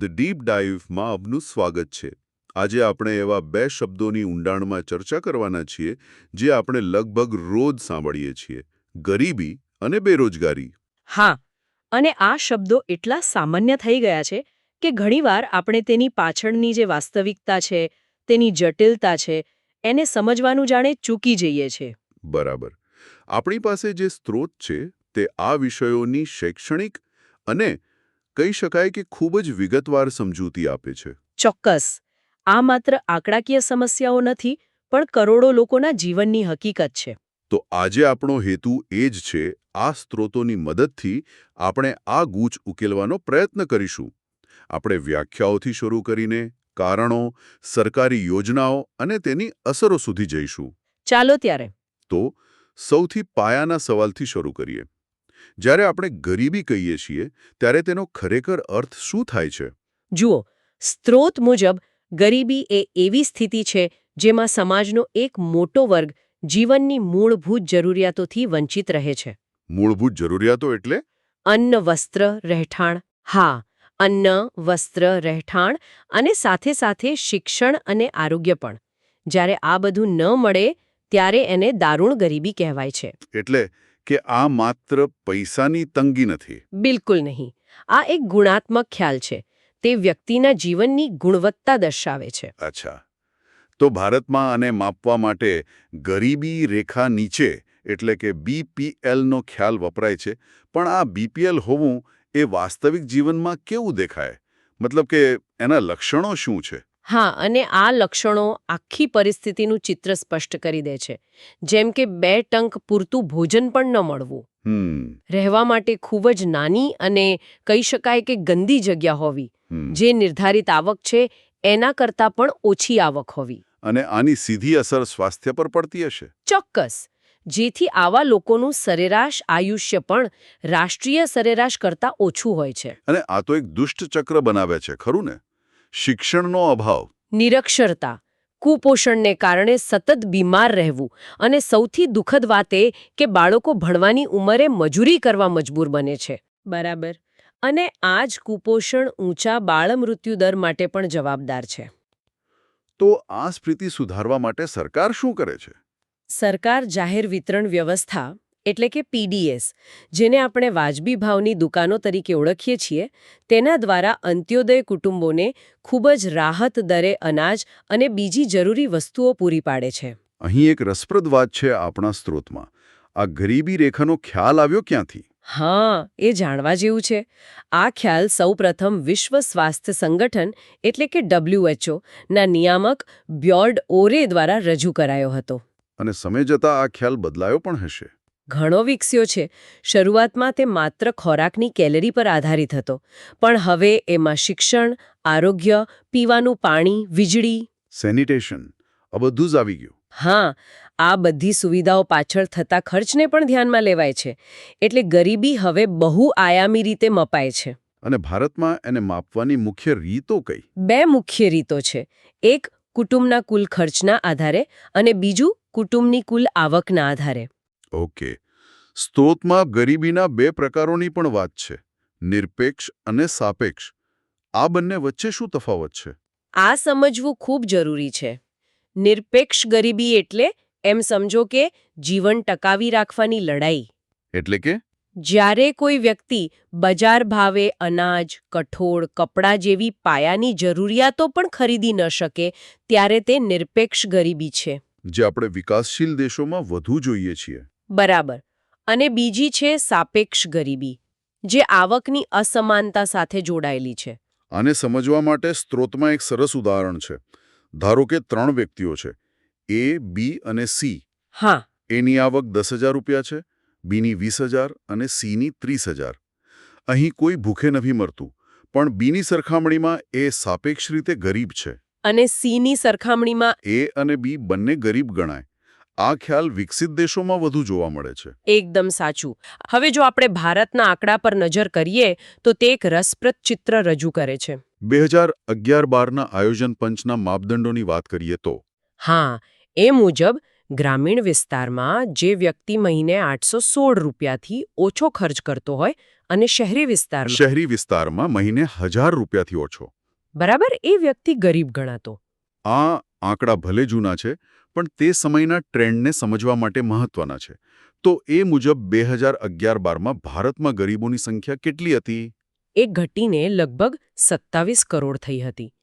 The deep ડાઇવમાં આપનું સ્વાગત છે. આજે આપણે એવા બે શબ્દોની ઊંડાણમાં ચર્ચા કરવાના છીએ જે આપણે લગભગ રોજ સાંભળીએ છીએ. ગરીબી અને બેરોજગારી. હા અને આ શબ્દો એટલા સામાન્ય થઈ ગયા છે કે ઘણીવાર આપણે તેની પાછળની જે વાસ્તવિકતા છે તેની જટિલતા છે એને સમજવાનું જાણે ચૂકી જઈએ છીએ બરાબર. આપણી પાસે જે સ્ત્રોત છે તે આ વિષયોની શૈક્ષણિક અને કહી શકાય કે ખૂબ જ વિગતવાર સમજૂતી આપે છે. ચોક્કસ. આ માત્ર આંકડાકીય સમસ્યાઓ નથી પણ કરોડો લોકોના જીવનની હકીકત છે. તો આજે આપણો હેતુ એ જ છે આ સ્ત્રોતોની મદદથી આપણે આ ગૂંચ ઉકેલવાનો પ્રયત્ન કરીશું. આપણે વ્યાખ્યાઓથી શરૂ કરીને કારણો સરકારી યોજનાઓ અને તેની અસરો સુધી જઈશું. ચાલો ત્યારે. તો સૌથી પાયાના સવાલથી શરૂ કરીએ. જ્યારે આપણે ગરીબી કહીએ છીએ ત્યારે તેનો ખરેખર અર્થ શું થાય છે? જુઓ સ્ત્રોત મુજબ ગરીબી એ એવી સ્થિતિ છે જેમાં સમાજનો એક મોટો વર્ગ જીવનની મૂળભૂત જરૂરિયાતોથી વંચિત રહે છે. મૂળભૂત જરૂરિયાતો એટલે? અન્ન વસ્ત્ર રહેઠાણ. હા અન્ન વસ્ત્ર રહેઠાણ અને સાથે સાથે શિક્ષણ અને આરોગ્ય પણ. જ્યારે આ બધું ન મળે ત્યારે એને દારૂણ ગરીબી કહેવાય છે. એટલે કે આ માત્ર પૈસાની તંગી નથી. બિલકુલ નહીં. આ એક ગુણાત્મક ખ્યાલ છે. તે વ્યક્તિના જીવનની ગુણવત્તા દર્શાવે છે. અચ્છા. તો ભારતમાં આને માપવા માટે ગરીબી રેખા નીચે એટલે કે બીપીએલનો ખ્યાલ વપરાય છે પણ આ બીપીએલ હોવું એ વાસ્તવિક જીવનમાં કેવું દેખાય? મતલબ કે એના લક્ષણો શું છે? હા અને આ લક્ષણો આખી પરિસ્થિતિનું ચિત્ર સ્પષ્ટ કરી દે છે. જેમ કે બે ટંક પૂરતું ભોજન પણ ન મળવું. રહેવા માટે ખૂબ જ નાની અને કહી શકાય કે ગંદી જગ્યા હોવી. જે નિર્ધારિત આવક છે એના કરતાં પણ ઓછી આવક હોવી. અને આની સીધી અસર સ્વાસ્થ્ય પર પડતી હશે? ચોક્કસ. જેથી આવા લોકોનું સરેરાશ આયુષ્ય પણ રાષ્ટ્રીય સરેરાશ કરતાં ઓછું હોય છે. અને આ તો એક દુષ્ટ ચક્ર બનાવે છે ખરું ને? શિક્ષણનો અભાવ. નિરક્ષરતા. કુપોષણને કારણે સતત બીમાર રહેવું અને સૌથી દુઃખદ વાત એ કે બાળકો ભણવાની ઉંમરે મજૂરી કરવા મજબૂર બને છે. બરાબર. અને આ જ કુપોષણ ઊંચા બાળમૃત્યુ દર માટે પણ જવાબદાર છે. તો આ સ્થિતિ સુધારવા માટે સરકાર શું કરે છે? સરકાર જાહેર વિતરણ વ્યવસ્થા એટલે કે પીડીએસ જેને આપણે વાજબી ભાવની દુકાનો તરીકે ઓળખીએ છીએ તેના દ્વારા અંત્યોદય કુટુંબોને ખૂબ જ રાહત દરે અનાજ અને બીજી જરૂરી વસ્તુઓ પૂરી પાડે છે. અહીં એક રસપ્રદ વાત છે આપણા સ્ત્રોતમાં. આ ગરીબી રેખાનો ખ્યાલ આવ્યો ક્યાંથી? હા એ જાણવા જેવું છે. આ ખ્યાલ સૌપ્રથમ વિશ્વ સ્વાસ્થ્ય સંગઠન એટલે કે ડબ્લ્યુએચઓ ના નિયામક બ્યોર્ડ ઓરે દ્વારા રજૂ કરાયો હતો. અને સમય જતાં આ ખ્યાલ બદલાયો પણ હશે. ઘણો વિકસ્યો છે. શરૂઆતમાં તે માત્ર ખોરાકની કેલરી પર આધારિત હતો પણ હવે એમાં શિક્ષણ આરોગ્ય પીવાનું પાણી વીજળી સેનિટેશન આ બધું જ આવી ગયું. હા આ બધી સુવિધાઓ પાછળ થતા ખર્ચને પણ ધ્યાનમાં લેવાય છે એટલે ગરીબી હવે બહુ આયામી રીતે મપાય છે. અને ભારતમાં એને માપવાની મુખ્ય રીતો કઈ? બે મુખ્ય રીતો છે એક કુટુંબના કુલ ખર્ચના આધારે અને બીજું કુટુંબની કુલ આવકના આધારે. ઓકે. સ્ત્રોતમાં ગરીબીના બે પ્રકારોની પણ વાત છે નિરપેક્ષ અને સાપેક્ષ. આ બંને વચ્ચે શું તફાવત છે? આ સમજવું ખૂબ જરૂરી છે. નિરપેક્ષ ગરીબી એટલે એમ સમજો કે જીવન ટકાવી રાખવાની લડાઈ. એટલે કે? જ્યારે કોઈ વ્યક્તિ બજાર ભાવે અનાજ કઠોળ કપડાં જેવી પાયાની જરૂરિયાતો પણ ખરીદી ન શકે ત્યારે તે નિરપેક્ષ ગરીબી છે. જે આપણે વિકાસશીલ દેશોમાં વધુ જોઈએ છીએ. બરાબર. અને બીજી છે સાપેક્ષ ગરીબી જે આવકની અસમાનતા સાથે જોડાયેલી છે. આને સમજવા માટે સ્ત્રોતમાં એક સરસ ઉદાહરણ છે. ધારો કે ત્રણ વ્યક્તિઓ છે. એ બી અને સી. હા. એની આવક દસ હજાર રૂપિયા છે બીની વીસ હજાર અને સીની ત્રીસ હજાર. અહીં કોઈ ભૂખે નથી મરતું પણ બીની સરખામણીમાં એ સાપેક્ષ રીતે ગરીબ છે. અને સીની સરખામણીમાં એ અને બી બંને ગરીબ ગણાય. આ ખ્યાલ વિકસિત દેશોમાં વધુ જોવા મળે છે. એકદમ સાચું. હવે જો આપણે ભારતના આંકડા પર નજર કરીએ તો તે એક રસપ્રદ ચિત્ર રજૂ કરે છે. બે હજાર અગિયાર બારના આયોજન પંચના માપદંડોની વાત કરીએ તો? હા એ મુજબ ગ્રામીણ વિસ્તારમાં જે વ્યક્તિ મહિને આઠસો સોળ રૂપિયાથી ઓછો ખર્ચ કરતો હોય અને શહેરી વિસ્તારમાં શહેરી વિસ્તારમાં મહિને હજાર રૂપિયાથી ઓછો. બરાબર એ વ્યક્તિ ગરીબ ગણાતો. આ આંકડા ભલે જૂના છે પણ તે સમયના ટ્રેન્ડને સમજવા માટે મહત્વના છે. તો એ મુજબ બે હજાર અગિયાર બારમાં ભારતમાં ગરીબોની સંખ્યા કેટલી હતી? એ ઘટીને લગભગ સત્તાવીસ કરોડ થઈ હતી.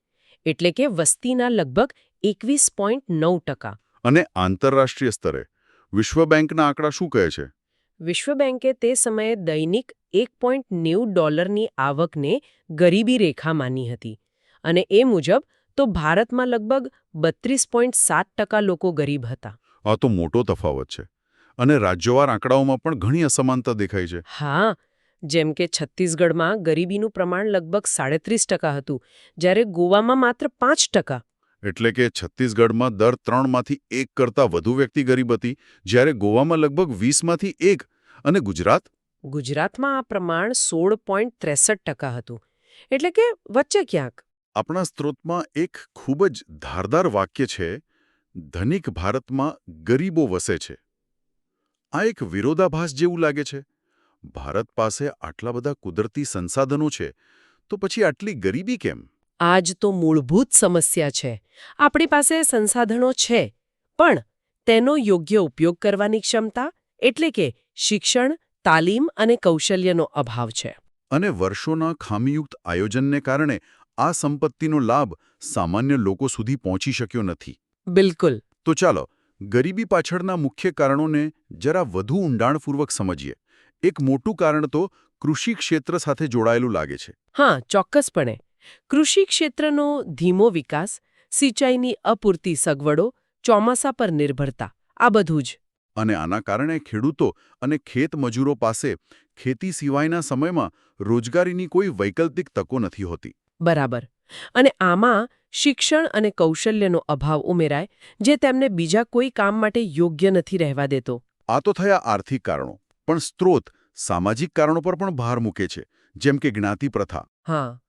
એટલે કે વસ્તીના લગભગ એકવીસ પોઈન્ટ નવ ટકા. અને આંતરરાષ્ટ્રીય સ્તરે. વિશ્વ બેંકના આંકડા શું કહે છે? વિશ્વ બેંકે તે સમયે દૈનિક એક પોઈન્ટ નેવું ડોલરની આવકને ગરીબી રેખા માની હતી. અને એ મુજબ તો ભારતમાં લગભગ બત્રીસ પોઈન્ટ સાત ટકા લોકો ગરીબ હતા. આ તો મોટો તફાવત છે. અને રાજ્યવાર આંકડાઓમાં પણ ઘણી અસમાનતા દેખાય છે. હા જેમ કે છત્તીસગઢમાં ગરીબીનું પ્રમાણ લગભગ સાડત્રીસ ટકા હતું જ્યારે ગોવામાં માત્ર પાંચ ટકા. એટલે કે છત્તીસગઢમાં દર ત્રણમાંથી એક કરતાં વધુ વ્યક્તિ ગરીબ હતી જ્યારે ગોવામાં લગભગ વીસમાંથી એક. અને ગુજરાત? ગુજરાતમાં આ પ્રમાણ સોળ પોઈન્ટ ત્રેસઠ ટકા હતું. એટલે કે વચ્ચે ક્યાંક. આપણા સ્ત્રોતમાં એક ખૂબ જ ધારદાર વાક્ય છે ધનિક ભારતમાં ગરીબો વસે છે. આ એક વિરોધાભાસ જેવું લાગે છે. ભારત પાસે આટલા બધા કુદરતી સંસાધનો છે તો પછી આટલી ગરીબી કેમ? આ જ તો મૂળભૂત સમસ્યા છે. આપણી પાસે સંસાધનો છે પણ તેનો યોગ્ય ઉપયોગ કરવાની ક્ષમતા એટલે કે શિક્ષણ તાલીમ અને કૌશલ્યનો અભાવ છે. અને વર્ષોના ખામીયુક્ત આયોજનને કારણે આ સંપત્તિનો લાભ સામાન્ય લોકો સુધી પહોંચી શક્યો નથી. બિલકુલ. તો ચાલો ગરીબી પાછળના મુખ્ય કારણોને જરા વધુ ઊંડાણપૂર્વક સમજીએ. એક મોટું કારણ તો કૃષિ ક્ષેત્ર સાથે જોડાયેલું લાગે છે. હા ચોક્કસપણે. કૃષિ ક્ષેત્રનો ધીમો વિકાસ સિંચાઈની અપૂરતી સગવડો ચોમાસા પર નિર્ભરતા આ બધું જ. અને આના કારણે ખેડૂતો અને ખેત મજૂરો પાસે ખેતી સિવાયના સમયમાં રોજગારીની કોઈ વૈકલ્પિક તકો નથી હોતી. બરાબર. અને આમાં શિક્ષણ અને કૌશલ્યનો અભાવ ઉમેરાય જે તેમને બીજા કોઈ કામ માટે યોગ્ય નથી રહેવા દેતો. આ તો થયા આર્થિક કારણો પણ સ્ત્રોત સામાજિક કારણો પર પણ ભાર મૂકે છે જેમ કે જ્ઞાતિ પ્રથા. હા.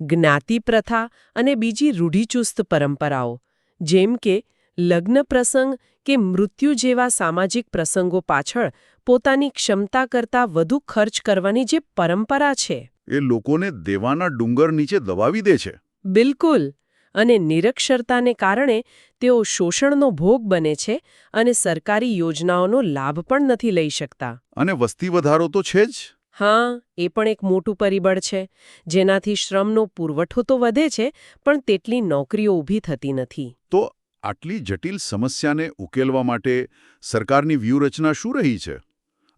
જ્ઞાતિ પ્રથા અને બીજી રૂઢિચુસ્ત પરંપરાઓ જેમ કે લગ્ન પ્રસંગ કે મૃત્યુ જેવા સામાજિક પ્રસંગો પાછળ પોતાની ક્ષમતા કરતાં વધુ ખર્ચ કરવાની જે પરંપરા છે. એ લોકોને દેવાના ડુંગર નીચે દબાવી દે છે. બિલકુલ. અને નિરક્ષરતાને કારણે તેઓ શોષણનો ભોગ બને છે અને સરકારી યોજનાઓનો લાભ પણ નથી લઈ શકતા. અને વસ્તી વધારો તો છે જ. હા એ પણ એક મોટું પરિબળ છે. જેનાથી શ્રમનો પુરવઠો તો વધે છે પણ તેટલી નોકરીઓ ઊભી થતી નથી. તો આટલી જટિલ સમસ્યાને ઉકેલવા માટે સરકારની વ્યૂહરચના શું રહી છે?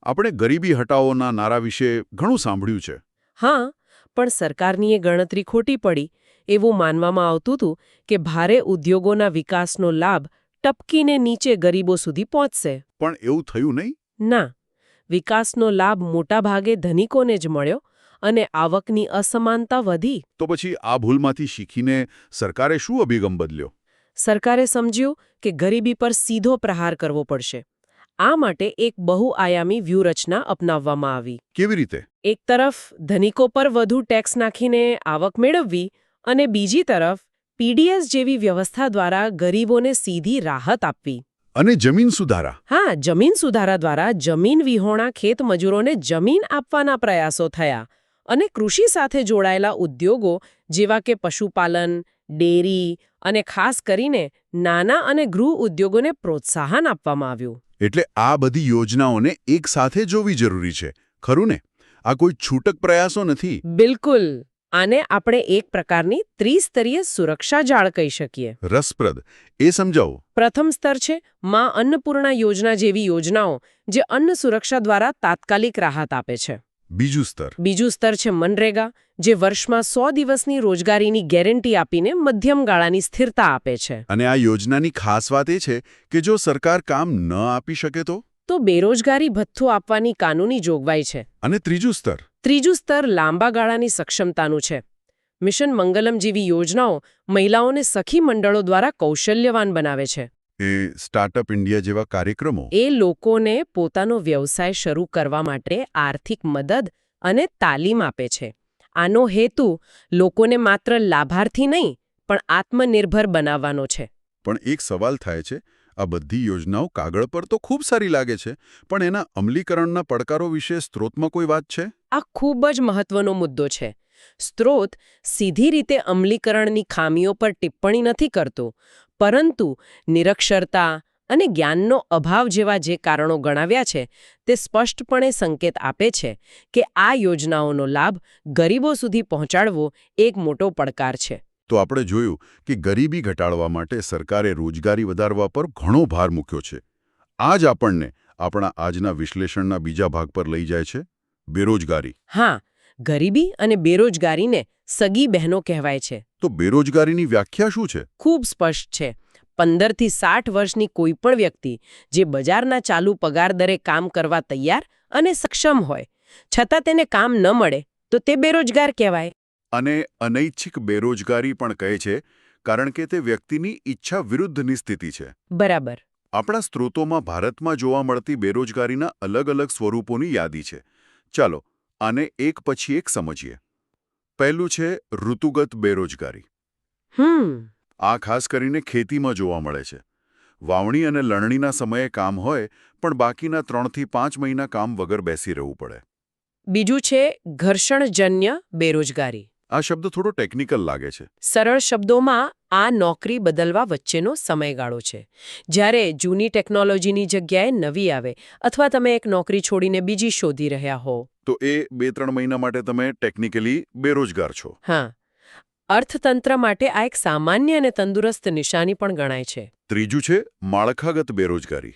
આપણે ગરીબી હટાઓના નારા વિશે ઘણું સાંભળ્યું છે. હા પણ સરકારની એ ગણતરી ખોટી પડી. એવું માનવામાં આવતું હતું કે ભારે ઉદ્યોગોના વિકાસનો લાભ ટપકીને નીચે ગરીબો સુધી પહોંચશે. પણ એવું થયું નહીં? ના વિકાસનો લાભ મોટાભાગે ધનિકોને જ મળ્યો અને આવકની અસમાનતા વધી. તો પછી આ ભૂલમાંથી શીખીને સરકારે શું અભિગમ બદલ્યો? સરકારે સમજ્યું કે ગરીબી પર સીધો પ્રહાર કરવો પડશે. આ માટે એક બહુઆયામી વ્યૂહરચના અપનાવવામાં આવી. કેવી રીતે? એક તરફ ધનિકો પર વધુ ટેક્સ નાખીને આવક મેળવવી અને બીજી તરફ પીડીએસ જેવી વ્યવસ્થા દ્વારા ગરીબોને સીધી રાહત આપવી. અને જમીન સુધારા. હા જમીન સુધારા દ્વારા જમીન વિહોણા ખેત મજૂરોને જમીન આપવાના પ્રયાસો થયા અને કૃષિ સાથે જોડાયેલા ઉદ્યોગો જેવા કે પશુપાલન ડેરી અને ખાસ કરીને નાના અને ગૃહ ઉદ્યોગોને પ્રોત્સાહન આપવામાં આવ્યું. એટલે આ બધી યોજનાઓને એક સાથે જોવી જરૂરી છે. ખરું ને? આ કોઈ છૂટક પ્રયાસો નથી. બિલકુલ. આને આપણે એક પ્રકારની ત્રિસ્તરીય સુરક્ષા જાળ કહી શકીએ. રસપ્રદ. એ સમજાવો. પ્રથમ સ્તર છે માં અન્નપૂર્ણા યોજના જેવી યોજનાઓ જે અન્ન સુરક્ષા દ્વારા તાત્કાલિક રાહત આપે છે. બીજું સ્તર. બીજું સ્તર છે મનરેગા જે વર્ષમાં સો દિવસની રોજગારીની ગેરંટી આપીને મધ્યમ ગાળાની સ્થિરતા આપે છે. અને આ યોજનાની ખાસ વાત એ છે કે જો સરકાર કામ ન આપી શકે તો? તો બેરોજગારી ભથ્થું આપવાની કાનૂની જોગવાઈ છે. અને ત્રીજું સ્તર. ત્રીજું સ્તર લાંબા ગાળાની સક્ષમતાનું છે. મિશન મંગલમ જેવી યોજનાઓ મહિલાઓને સખી મંડળો દ્વારા કૌશલ્યવાન બનાવે છે. એ સ્ટાર્ટઅપ ઇન્ડિયા જેવા કાર્યક્રમો? એ લોકોને પોતાનો વ્યવસાય શરૂ કરવા માટે આર્થિક મદદ અને તાલીમ આપે છે. આનો હેતુ લોકોને માત્ર લાભાર્થી નહીં પણ આત્મનિર્ભર બનાવવાનો છે. પણ એક સવાલ થાય છે આ બધી યોજનાઓ કાગળ પર તો ખૂબ સારી લાગે છે પણ એના અમલીકરણના પડકારો વિશે સ્ત્રોતમાં કોઈ વાત છે? આ ખૂબ જ મહત્વનો મુદ્દો છે. સ્ત્રોત સીધી રીતે અમલીકરણની ખામીઓ પર ટિપ્પણી નથી કરતો પરંતુ નિરક્ષરતા અને જ્ઞાનનો અભાવ જેવા જે કારણો ગણાવ્યા છે તે સ્પષ્ટપણે સંકેત આપે છે કે આ યોજનાઓનો લાભ ગરીબો સુધી પહોંચાડવો એક મોટો પડકાર છે. તો આપણે જોયું કે ગરીબી ઘટાડવા માટે સરકારે રોજગારી વધારવા પર ઘણો ભાર મૂક્યો છે. આ જ આપણને આપણા આજના વિશ્લેષણના બીજા ભાગ પર લઈ જાય છે બેરોજગારી. હા ગરીબી અને બેરોજગારીને સગી બહેનો કહેવાય છે. તો બેરોજગારીની વ્યાખ્યા શું છે? ખૂબ સ્પષ્ટ છે. પંદરથી સાઠ વર્ષની કોઈ પણ વ્યક્તિ જે બજારના ચાલુ પગાર દરે કામ કરવા તૈયાર અને સક્ષમ હોય છતાં તેને કામ ન મળે તો તે બેરોજગાર કહેવાય. અને અનૈચ્છિક બેરોજગારી પણ કહે છે કારણ કે તે વ્યક્તિની ઈચ્છા વિરુદ્ધની સ્થિતિ છે. બરાબર. આપણા સ્ત્રોતોમાં ભારતમાં જોવા મળતી બેરોજગારીના અલગ અલગ સ્વરૂપોની યાદી છે. ચાલો આને એક પછી એક સમજીએ. પહેલું છે ઋતુગત બેરોજગારી. આ ખાસ કરીને ખેતીમાં જોવા મળે છે. વાવણી અને લણણીના સમયે કામ હોય પણ બાકીના ત્રણથી પાંચ મહિના કામ વગર બેસી રહેવું પડે. બીજું છે ઘર્ષણજન્ય બેરોજગારી. આ શબ્દ થોડો ટેકનિકલ લાગે છે. સરળ શબ્દોમાં આ નોકરી બદલવા વચ્ચેનો સમયગાળો છે. જ્યારે જૂની ટેકનોલોજીની જગ્યાએ નવી આવે અથવા તમે એક નોકરી છોડીને બીજી શોધી રહ્યા હો. તો એ બે ત્રણ મહિના માટે તમે ટેકનિકલી બેરોજગાર છો. હા. અર્થતંત્ર માટે આ એક સામાન્ય અને તંદુરસ્ત નિશાની પણ ગણાય છે. ત્રીજું છે માળખાગત બેરોજગારી.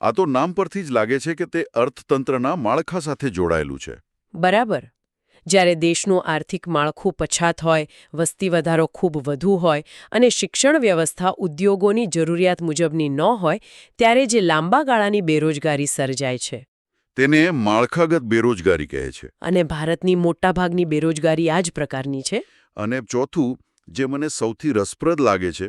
આ તો નામ પરથી જ લાગે છે કે તે અર્થતંત્રના માળખા સાથે જોડાયેલું છે. બરાબર. જ્યારે દેશનું આર્થિક માળખું પછાત હોય વસ્તી વધારો ખૂબ વધુ હોય અને શિક્ષણ વ્યવસ્થા ઉદ્યોગોની જરૂરિયાત મુજબની ન હોય ત્યારે જે લાંબા ગાળાની બેરોજગારી સર્જાય છે. તેને માળખાગત બેરોજગારી કહે છે. અને ભારતની મોટાભાગની બેરોજગારી આ જ પ્રકારની છે? અને ચોથું જે મને સૌથી રસપ્રદ લાગે છે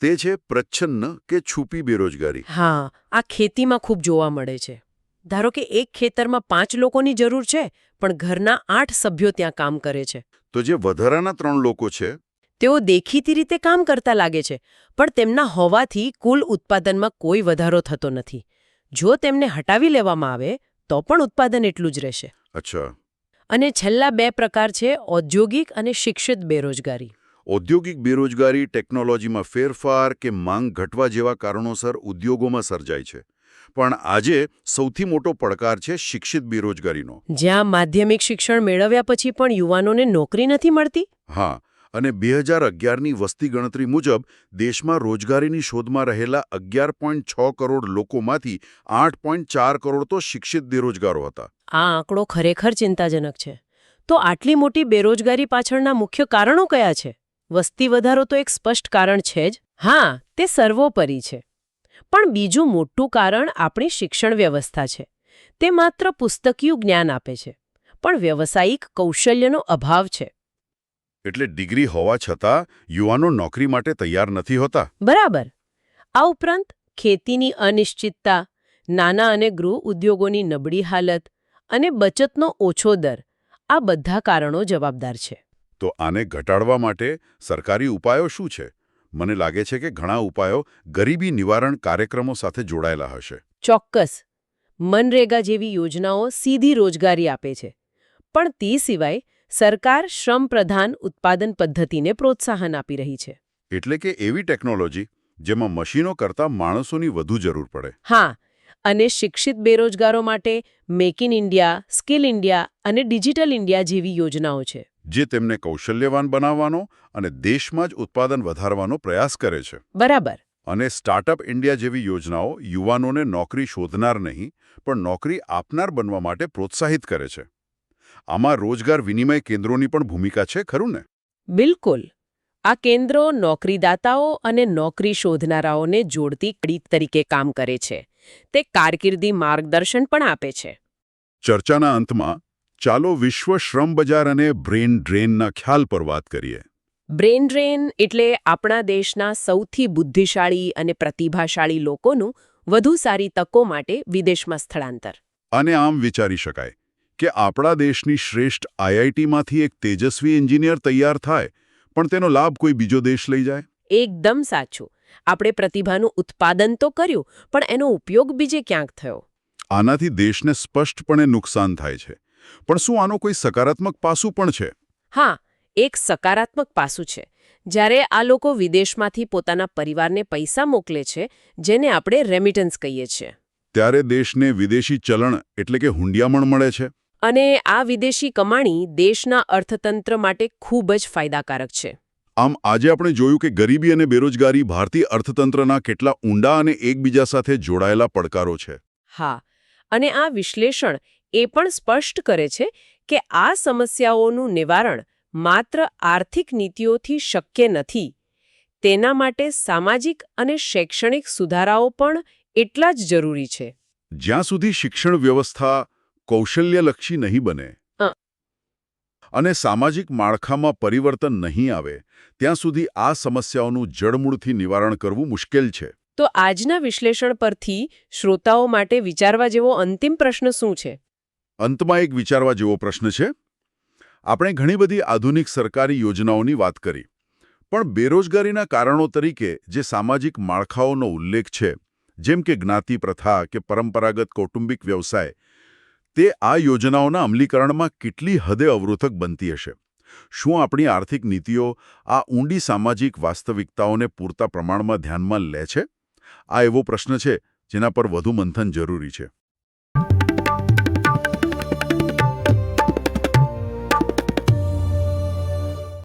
તે છે પ્રચ્છન્ન કે છુપી બેરોજગારી. હા આ ખેતીમાં ખૂબ જોવા મળે છે. ધારો કે એક ખેતરમાં પાંચ લોકોની જરૂર છે પણ ઘરના આઠ સભ્યો ત્યાં કામ કરે છે. તો જે વધારાના ત્રણ લોકો છે? તેઓ દેખીતી રીતે કામ કરતા લાગે છે પણ તેમના હોવાથી કુલ ઉત્પાદનમાં કોઈ વધારો થતો નથી. જો તેમને હટાવી લેવામાં આવે તો પણ ઉત્પાદન એટલું જ રહેશે. અચ્છા. અને છેલ્લા બે પ્રકાર છે ઔદ્યોગિક અને શિક્ષિત બેરોજગારી. ઔદ્યોગિક બેરોજગારી ટેકનોલોજીમાં ફેરફાર કે માંગ ઘટવા જેવા કારણોસર ઉદ્યોગોમાં સર્જાય છે. પણ આજે સૌથી મોટો પડકાર છે શિક્ષિત બેરોજગારીનો. જ્યાં માધ્યમિક શિક્ષણ મેળવ્યા પછી પણ યુવાનોને નોકરી નથી મળતી? હા અને બે હજાર અગિયારની વસ્તી ગણતરી મુજબ દેશમાં રોજગારીની શોધમાં રહેલા અગિયાર પોઈન્ટ છ કરોડ લોકોમાંથી આઠ પોઈન્ટ ચાર કરોડ તો શિક્ષિત બેરોજગારો હતા. આ આંકડો ખરેખર ચિંતાજનક છે. તો આટલી મોટી બેરોજગારી પાછળના મુખ્ય કારણો કયા છે? વસ્તી વધારો તો એક સ્પષ્ટ કારણ છે જ. હા, તે સર્વોપરી છે. પણ બીજું મોટું કારણ આપણી શિક્ષણ વ્યવસ્થા છે. તે માત્ર પુસ્તકીયું જ્ઞાન આપે છે. પણ વ્યવસાયિક કૌશલ્યનો અભાવ છે. એટલે ડિગ્રી હોવા છતાં યુવાનો નોકરી માટે તૈયાર નથી હોતા. બરાબર. આ ઉપરાંત ખેતીની અનિશ્ચિતતા નાના અને ગૃહ ઉદ્યોગોની નબળી હાલત અને બચતનો ઓછો દર આ બધા કારણો જવાબદાર છે. તો આને ઘટાડવા માટે સરકારી ઉપાયો શું છે? મને લાગે છે કે ઘણા ઉપાયો ગરીબી નિવારણ કાર્યક્રમો સાથે જોડાયેલા હશે. ચોક્કસ. મનરેગા જેવી યોજનાઓ સીધી રોજગારી આપે છે. પણ તે સિવાય સરકાર શ્રમ પ્રધાન ઉત્પાદન પદ્ધતિને પ્રોત્સાહન આપી રહી છે. એટલે કે એવી ટેકનોલોજી જેમાં મશીનો કરતાં માણસોની વધુ જરૂર પડે. હા અને શિક્ષિત બેરોજગારો માટે make in India skill India and digital India જેવી યોજનાઓ છે. જે તેમને કૌશલ્યવાન બનાવવાનો અને દેશમાં જ ઉત્પાદન વધારવાનો પ્રયાસ કરે છે. બરાબર. અને સ્ટાર્ટઅપ ઇન્ડિયા જેવી યોજનાઓ યુવાનોને નોકરી શોધનાર નહીં પણ નોકરી આપનાર બનવા માટે પ્રોત્સાહિત કરે છે. આમાં રોજગાર વિનિમય કેન્દ્રોની પણ ભૂમિકા છે ખરું ને? બિલકુલ. આ કેન્દ્રો નોકરીદાતાઓ અને નોકરી શોધનારાઓને જોડતી કડી તરીકે કામ કરે છે. તે કારકિર્દી માર્ગદર્શન પણ આપે છે. ચર્ચાના અંતમાં ચાલો વિશ્વ શ્રમ બજાર અને બ્રેન ડ્રેનના ખ્યાલ પર વાત કરીએ. બ્રેન ડ્રેન એટલે આપણા દેશના સૌથી બુદ્ધિશાળી અને પ્રતિભાશાળી લોકોનું વધુ સારી તકો માટે વિદેશમાં સ્થળાંતર. અને આમ વિચારી શકાય. કે આપણા દેશની શ્રેષ્ઠ આઈઆઈટીમાંથી એક તેજસ્વી એન્જિનિયર તૈયાર થાય પણ તેનો લાભ કોઈ બીજો દેશ લઈ જાય? એકદમ સાચું. આપણે પ્રતિભાનું ઉત્પાદન તો કર્યું પણ એનો ઉપયોગ બીજે ક્યાંક થયો? આનાથી દેશને સ્પષ્ટપણે નુકસાન થાય છે. પણ શું આનો કોઈ સકારાત્મક પાસું પણ છે? હા એક સકારાત્મક પાસું છે. જ્યારે આ લોકો વિદેશમાંથી પોતાના પરિવારને પૈસા મોકલે છે જેને આપણે રેમિટન્સ કહીએ છીએ. ત્યારે દેશને વિદેશી ચલણ એટલે કે હુંડિયામણ મળે છે? અને આ વિદેશી કમાણી દેશના અર્થતંત્ર માટે ખૂબ જ ફાયદાકારક છે. આમ આજે આપણે જોયું કે ગરીબી અને બેરોજગારી ભારતીય અર્થતંત્રના કેટલા ઊંડા અને એકબીજા સાથે જોડાયેલા પડકારો છે. હા અને આ વિશ્લેષણ એ પણ સ્પષ્ટ કરે છે કે આ સમસ્યાઓનું નિવારણ માત્ર આર્થિક નીતિઓથી શક્ય નથી. તેના માટે સામાજિક અને શૈક્ષણિક સુધારાઓ પણ એટલા જ જરૂરી છે. જ્યાં સુધી શિક્ષણ વ્યવસ્થા કૌશલ્યલક્ષી નહીં બને. અને સામાજિક માળખામાં પરિવર્તન નહીં આવે ત્યાં સુધી આ સમસ્યાઓનું જડમૂળથી નિવારણ કરવું મુશ્કેલ છે. તો આજના વિશ્લેષણ પરથી શ્રોતાઓ માટે વિચારવા જેવો અંતિમ પ્રશ્ન શું છે? અંતમાં એક વિચારવા જેવો પ્રશ્ન છે. આપણે ઘણી બધી આધુનિક સરકારી યોજનાઓની વાત કરી પણ બેરોજગારીના કારણો તરીકે જે સામાજિક માળખાઓનો ઉલ્લેખ છે જેમ કે જ્ઞાતિ પ્રથા કે પરંપરાગત કૌટુંબિક વ્યવસાય તે આ યોજનાઓના અમલીકરણમાં કેટલી હદે અવરોધક બનતી હશે? શું આપણી આર્થિક નીતિઓ આ ઊંડી સામાજિક વાસ્તવિકતાઓને પૂરતા પ્રમાણમાં ધ્યાનમાં લે છે? આ એવો પ્રશ્ન છે જેના પર વધુ મંથન જરૂરી છે.